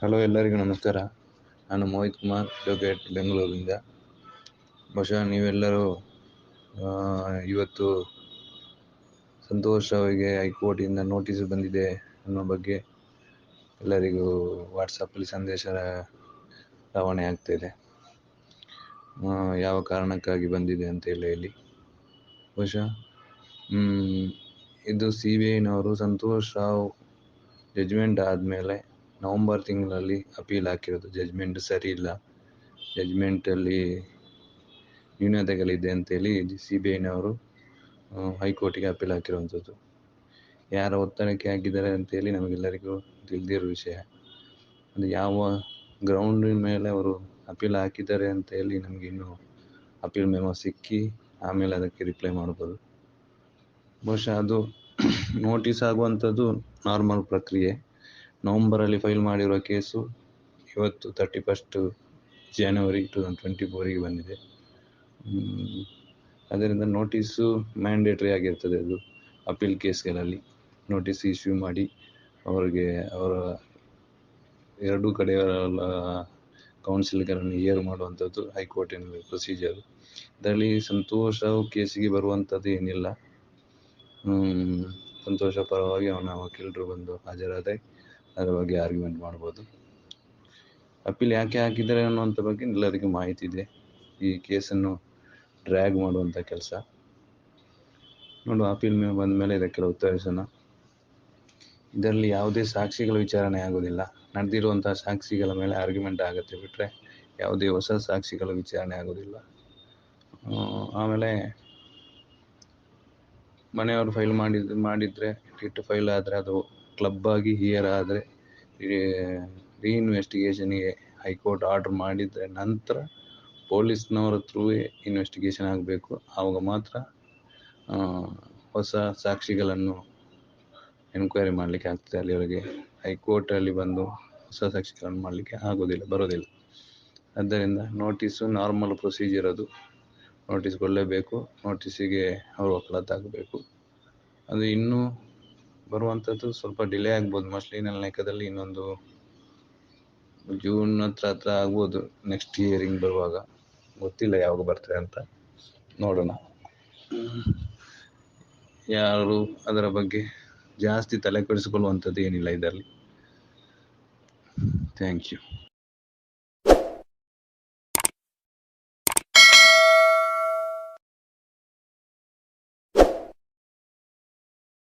Hello ಎಲ್ಲರಿಗೂ ನಮಸ್ಕಾರ. ನಾನು ಮೋಹಿತ್ ಕುಮಾರ್ ಅಡ್ವೊಕೇಟ್ ಬೆಂಗಳೂರಿನಿಂದ. ಬಹುಶಃ ನೀವೆಲ್ಲರೂ ಇವತ್ತು ಸಂತೋಷ್ ಅವರಿಗೆ ಹೈಕೋರ್ಟಿಂದ ನೋಟಿಸ್ ಬಂದಿದೆ ಅನ್ನೋ ಬಗ್ಗೆ ಎಲ್ಲರಿಗೂ ವಾಟ್ಸಪ್ಪಲ್ಲಿ ಸಂದೇಶ ರವಾನೆ ಆಗ್ತಾಯಿದೆ ಯಾವ ಕಾರಣಕ್ಕಾಗಿ ಬಂದಿದೆ ಅಂತ ಹೇಳಿ ಹೇಳಿ. ಬಹುಶಃ ಇದು ಸಿ ಬಿ ಐನವರು ಸಂತೋಷ್ ರಾವ್ ಜಜ್ಮೆಂಟ್ ಆದಮೇಲೆ ನವಂಬರ್ ತಿಂಗಳಲ್ಲಿ ಅಪೀಲ್ ಹಾಕಿರೋದು ಜಜ್ಮೆಂಟ್ ಸರಿ ಇಲ್ಲ. ಜಜ್ಮೆಂಟಲ್ಲಿ ನ್ಯೂನತೆಗಳಿದೆ ಅಂತೇಳಿ ಸಿ ಬಿ ಐನವರು ಹೈಕೋರ್ಟಿಗೆ ಅಪೀಲ್ ಹಾಕಿರುವಂಥದ್ದು. ಯಾರ ಒತ್ತಡಕ್ಕೆ ಹಾಕಿದ್ದಾರೆ ಅಂತೇಳಿ ನಮಗೆಲ್ಲರಿಗೂ ತಿಳಿದಿರೋ ವಿಷಯ. ಅದು ಯಾವ ಗ್ರೌಂಡಿನ ಮೇಲೆ ಅವರು ಅಪೀಲ್ ಹಾಕಿದ್ದಾರೆ ಅಂತ ಹೇಳಿ ನಮಗೆ ಇನ್ನೂ ಅಪೀಲ್ ಮೆಮೊ ಸಿಕ್ಕಿ ಆಮೇಲೆ ಅದಕ್ಕೆ ರಿಪ್ಲೈ ಮಾಡ್ಬೋದು. ಬಹುಶಃ ಅದು ನೋಟಿಸ್ ಆಗುವಂಥದ್ದು ನಾರ್ಮಲ್ ಪ್ರಕ್ರಿಯೆ. ನವಂಬರಲ್ಲಿ ಫೈಲ್ ಮಾಡಿರುವ ಕೇಸು ಇವತ್ತು thirty first January two thousand twenty ಫೋರಿಗೆ ಬಂದಿದೆ ಅದರಿಂದ ನೋಟಿಸು ಮ್ಯಾಂಡೇಟ್ರಿ ಆಗಿರ್ತದೆ ಅದು ಅಪೀಲ್ ಕೇಸ್ಗಳಲ್ಲಿ. ನೋಟಿಸ್ ಇಶ್ಯೂ ಮಾಡಿ ಅವರಿಗೆ ಅವರ ಎರಡೂ ಕಡೆಯವರ ಕೌನ್ಸಿಲ್ಗಳನ್ನು ಏರ್ ಮಾಡುವಂಥದ್ದು ಹೈಕೋರ್ಟಿನ ಪ್ರೊಸೀಜರ್ ಇದರಲ್ಲಿ ಸಂತೋಷವು ಕೇಸಿಗೆ ಬರುವಂಥದ್ದು ಏನಿಲ್ಲ. ಸಂತೋಷ ಪರವಾಗಿ ಅವನ ವಕೀಲರು ಬಂದು ಹಾಜರಾದರೆ ಅದರ ಬಗ್ಗೆ ಆರ್ಗ್ಯುಮೆಂಟ್ ಮಾಡ್ಬೋದು. ಅಪೀಲ್ ಯಾಕೆ ಹಾಕಿದ್ದಾರೆ ಅನ್ನುವಂಥ ಬಗ್ಗೆ ಎಲ್ಲರಿಗೂ ಮಾಹಿತಿ ಇದೆ. ಈ ಕೇಸನ್ನು ಡ್ರ್ಯಾಗ್ ಮಾಡುವಂಥ ಕೆಲಸ. ನೋಡು, ಅಪೀಲ್ ಮೇಲೆ ಬಂದ ಮೇಲೆ ಇದಕ್ಕೆಲ್ಲ ಉತ್ತರಿಸೋಣ. ಇದರಲ್ಲಿ ಯಾವುದೇ ಸಾಕ್ಷಿಗಳ ವಿಚಾರಣೆ ಆಗೋದಿಲ್ಲ. ನಡೆದಿರುವಂಥ ಸಾಕ್ಷಿಗಳ ಮೇಲೆ ಆರ್ಗ್ಯುಮೆಂಟ್ ಆಗುತ್ತೆ ಬಿಟ್ಟರೆ ಯಾವುದೇ ಹೊಸ ಸಾಕ್ಷಿಗಳ ವಿಚಾರಣೆ ಆಗೋದಿಲ್ಲ. ಆಮೇಲೆ ಮನೆಯವರು ಫೈಲ್ ಮಾಡಿದ, ಮಾಡಿದರೆ ರಿಟ್ ಫೈಲ್ ಆದರೆ ಅದು ಕ್ಲಬ್ ಆಗಿ ಹಿಯರ್ ಆದರೆ ರೀಇನ್ವೆಸ್ಟಿಗೇಷನ್ಗೆ ಹೈಕೋರ್ಟ್ ಆರ್ಡ್ರ್ ಮಾಡಿದರೆ ನಂತರ ಪೊಲೀಸ್ನವರ ಥ್ರೂವೇ ಇನ್ವೆಸ್ಟಿಗೇಷನ್ ಆಗಬೇಕು. ಆವಾಗ ಮಾತ್ರ ಹೊಸ ಸಾಕ್ಷಿಗಳನ್ನು ಎನ್ಕ್ವೈರಿ ಮಾಡಲಿಕ್ಕೆ ಆಗ್ತದೆ. ಅಲ್ಲಿವರೆಗೆ ಹೈಕೋರ್ಟಲ್ಲಿ ಬಂದು ಹೊಸ ಸಾಕ್ಷಿಗಳನ್ನು ಮಾಡಲಿಕ್ಕೆ ಆಗೋದಿಲ್ಲ, ಬರೋದಿಲ್ಲ. ಆದ್ದರಿಂದ ನೋಟಿಸು ನಾರ್ಮಲ್ ಪ್ರೊಸೀಜರ್ ಅದು. ನೋಟಿಸ್ ಕೊಡಲೇಬೇಕು ನೋಟಿಸಿಗೆ ಅವರು ವಕಾಲತ್ತಾಗಬೇಕು ಅದು ಇನ್ನೂ ಬರುವಂಥದ್ದು ಸ್ವಲ್ಪ ಡಿಲೇ ಆಗ್ಬೋದು. ಮೋಸ್ಟ್ಲಿ ನನ್ನ ಲೆಕ್ಕದಲ್ಲಿ ಇನ್ನೊಂದು ಜೂನ್ ಹತ್ರ ಹತ್ರ ಆಗ್ಬೋದು. ನೆಕ್ಸ್ಟ್ ಇಯರಿಂಗ್ ಬರುವಾಗ. ಗೊತ್ತಿಲ್ಲ ಯಾವಾಗ ಬರ್ತದೆ ಅಂತ. ನೋಡೋಣ. ಯಾರು ಅದರ ಬಗ್ಗೆ ಜಾಸ್ತಿ ತಲೆ ಕೆಡಿಸಿಕೊಳ್ಳುವಂಥದ್ದು ಏನಿಲ್ಲ ಇದರಲ್ಲಿ. Thank you